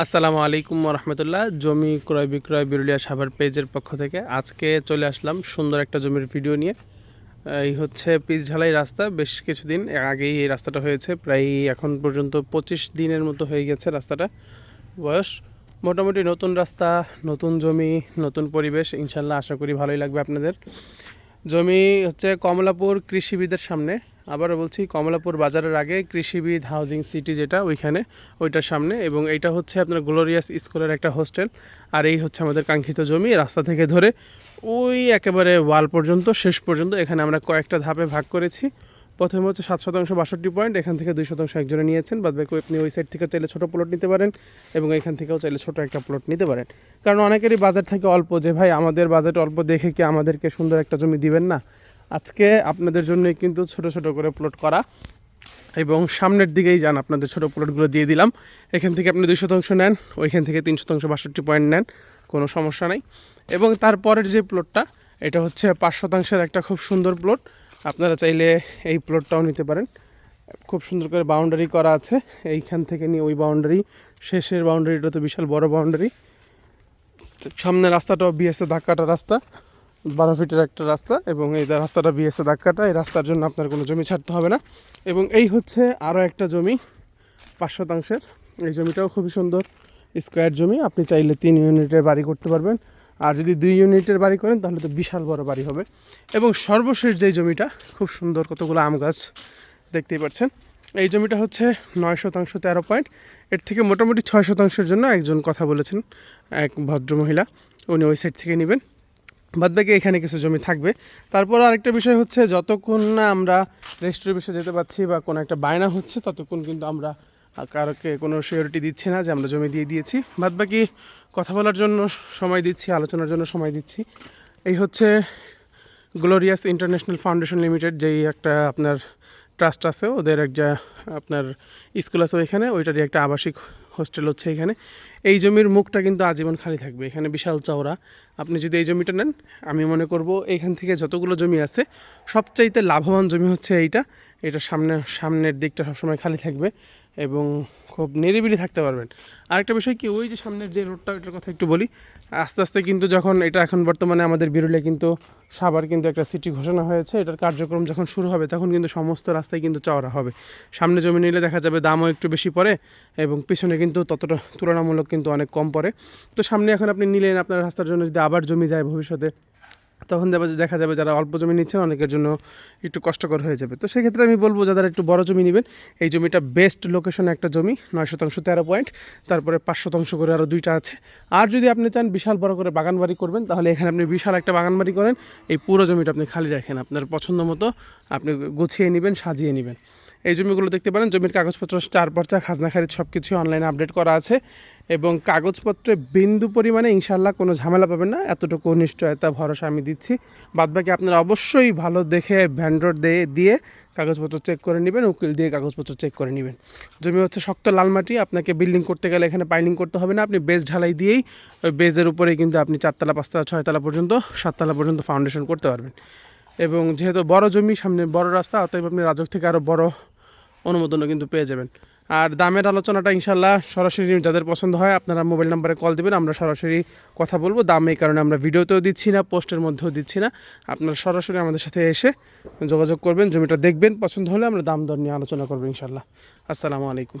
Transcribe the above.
আসসালামু আলাইকুম রহমতুল্লাহ জমি ক্রয় বিক্রয় বিরুলিয়া সাভার পেজের পক্ষ থেকে আজকে চলে আসলাম সুন্দর একটা জমির ভিডিও নিয়ে। এই হচ্ছে পিচ ঢালাই রাস্তা। বেশ কিছুদিন আগেই এই রাস্তাটা হয়েছে। প্রায় এখন পর্যন্ত পঁচিশ দিনের মতো হয়ে গেছে রাস্তাটা। বয়স মোটামুটি নতুন রাস্তা, নতুন জমি, নতুন পরিবেশ। ইনশাল্লাহ আশা করি ভালোই লাগবে আপনাদের। জমি হচ্ছে কমলাপুর কৃষিবিদের সামনে। আবারও বলছি, কমলাপুর বাজারের আগে কৃষিবিদ হাউজিং সিটি যেটা ওইখানে, ওইটার সামনে এবং এইটা হচ্ছে আপনার গ্লোরিয়াস স্কুলের একটা হোস্টেল। আর এই হচ্ছে আমাদের কাঙ্ক্ষিত জমি রাস্তা থেকে ধরে ওই একেবারে ওয়াল পর্যন্ত, শেষ পর্যন্ত। এখানে আমরা কয়েকটা ধাপে ভাগ করেছি। প্রথমে হচ্ছে সাত শতাংশ বাষট্টি পয়েন্ট, এখান থেকে দুই শতাংশ একজনে নিয়েছেন। বাদ বাকি আপনি ওই সাইড থেকে চাইলে ছোটো প্লট নিতে পারেন এবং এখান থেকেও চাইলে ছোটো একটা প্লট নিতে পারেন। কারণ অনেকেরই বাজার থাকে অল্প যে, ভাই, আমাদের বাজেট অল্প দেখে কি আমাদেরকে সুন্দর একটা জমি দিবেন না? আজকে আপনাদের জন্যই কিন্তু ছোট ছোট করে প্লট করা। এবং সামনের দিকেই যান, আপনাদের ছোটো প্লটগুলো দিয়ে দিলাম। এখান থেকে আপনি দুই শতাংশ নেন, ওইখান থেকে তিন শতাংশ বাষট্টি পয়েন্ট নেন, কোনো সমস্যা নাই। এবং তারপরের যে প্লটটা এটা হচ্ছে পাঁচ শতাংশের একটা খুব সুন্দর প্লট আপনারা চাইলে এই প্লটটাও নিতে পারেন। খুব সুন্দর করে বাউন্ডারি করা আছে। এইখান থেকে নিয়ে ওই বাউন্ডারি শেষের বাউন্ডারিটা তো বিশাল বড় বাউন্ডারি সামনে রাস্তাটাও বিএসএ ধাক্কাটা রাস্তা। বারো ফিটের একটা রাস্তা এবং এই রাস্তাটা বিএসএ ধাক্কাটা, এই রাস্তার জন্য আপনার কোনো জমি ছাড়তে হবে না। এবং এই হচ্ছে আরও একটা জমি, পাঁচ শতাংশের। এই জমিটাও খুবই সুন্দর, স্কোয়ার জমি। আপনি চাইলে তিন ইউনিটের বাড়ি করতে পারবেন। আর যদি দুই ইউনিটের বাড়ি করেন, তাহলে তো বিশাল বড় বাড়ি হবে। এবং সর্বশেষ যেই জমিটা, খুব সুন্দর কতগুলো আম গাছ দেখতেই পাচ্ছেন। এই জমিটা হচ্ছে নয় শতাংশ তেরো পয়েন্ট। এর থেকে মোটামুটি ছয় শতাংশের জন্য একজন কথা বলেছেন, এক ভদ্রমহিলা। উনি ওই সাইড থেকে নেবেন। বাদবাকি এখানে কিছু জমি থাকবে। তারপর আরেকটা বিষয় হচ্ছে, যতক্ষণ না আমরা রেজিস্ট্রির বিষয়ে যেতে পারছি বা কোনো একটা বায়না হচ্ছে, ততক্ষণ কিন্তু আমরা কারোকে কোনো সিওরিটি দিচ্ছি না যে আমরা জমি দিয়ে দিয়েছি। বাদবাকি কথা বলার জন্য সময় দিচ্ছি, আলোচনার জন্য সময় দিচ্ছি। এই হচ্ছে গ্লোরিয়াস ইন্টারন্যাশনাল ফাউন্ডেশন লিমিটেড যেই একটা আপনার ট্রাস্ট আছে, ওদের একটা আপনার স্কুল আছে ওইখানে ওইটারই একটা আবাসিক হোস্টেল হচ্ছে এখানে। এই জমির মুখটা কিন্তু আজীবন খালি থাকবে। এখানে বিশাল চওড়া। আপনি যদি এই জমিটা নেন, আমি মনে করব এখান থেকে যতগুলো জমি আছে, সবচাইতে লাভবান জমি হচ্ছে এইটা। এটা সামনে, সামনের দিকটা সবসময় খালি থাকবে এবং খুব নিরিবিলি থাকতে পারবেন। আরেকটা বিষয় কি, ওই যে সামনের যে রোডটা, ওইটার কথা একটু বলি। আস্তে আস্তে কিন্তু যখন এটা এখন বর্তমানে আমাদের বিরুলে কিন্তু সাবার কিন্তু একটা সিটি ঘোষণা হয়েছে, এটার কার্যক্রম যখন শুরু হবে, তখন কিন্তু সমস্ত রাস্তায় কিন্তু চওড়া হবে। সামনে জমি নিলে দেখা যাবে দামও একটু বেশি পড়ে এবং পিছনে কিন্তু ততটা তুলনামূলক কিন্তু অনেক কম পড়ে। তো সামনে এখন আপনি নিলেন আপনার রাস্তার জন্য যদি আবার জমি যায় ভবিষ্যতে, তখন দেখা যাবে যারা অল্প জমি নিচ্ছেন অনেকের জন্য একটু কষ্টকর হয়ে যাবে। তো সেক্ষেত্রে আমি বলব যারা একটু বড় জমি নেবেন, এই জমিটা বেস্ট লোকেশনে একটা জমি, নয় শতাংশ তেরো পয়েন্ট তারপরে পাঁচ শতাংশ করে আরও দুইটা আছে। আর যদি আপনি চান বিশাল বড় করে বাগান বাড়ি করবেন, তাহলে এখানে আপনি বিশাল একটা বাগান বাড়ি করেন, এই পুরো জমিটা আপনি খালি রাখেন। আপনার পছন্দ মতো আপনি গুছিয়ে নেবেন, সাজিয়ে নেবেন। এই জমিগুলো দেখতে পারেন, জমির কাগজপত্র চার পর্চা খাজনা খারিজ সব কিছুই অনলাইনে আপডেট করা আছে এবং কাগজপত্রে বিন্দু পরিমাণে ইনশাল্লাহ কোনো ঝামেলা পাবেন না। এতটুকু নিশ্চয়তা ভরসা আমি দিচ্ছি। বাদবাকি আপনারা অবশ্যই ভালো দেখে ভ্যান্ডর দিয়ে দিয়ে কাগজপত্র চেক করে নেবেন, উকিল দিয়ে কাগজপত্র চেক করে নেবেন। জমি হচ্ছে শক্ত লাল মাটি, আপনাকে বিল্ডিং করতে গেলে এখানে পাইলিং করতে হবে না, আপনি বেজ ঢালাই দিয়েই ওই বেজের উপরেই কিন্তু আপনি চারতলা, পাঁচতলা, ছয়তলা পর্যন্ত, সাততলা পর্যন্ত ফাউন্ডেশন করতে পারবেন। এবং যেহেতু বড় জমি, সামনে বড় রাস্তা, অতএব আপনি রাজক থেকে আরও বড় অনুমোদনও কিন্তু পেয়ে যাবেন। আর দামের আলোচনাটা ইনশাল্লাহ সরাসরি যাদের পছন্দ হয়। আপনারা মোবাইল নাম্বারে কল দেবেন, আমরা সরাসরি কথা বলব। দাম এই কারণে আমরা ভিডিওতেও দিচ্ছি না, পোস্টের মধ্যেও দিচ্ছি না। আপনারা সরাসরি আমাদের সাথে এসে যোগাযোগ করবেন, জমিটা দেখবেন, পছন্দ হলে আমরা দাম দর নিয়ে আলোচনা করব ইনশাল্লাহ আসসালামু আলাইকুম।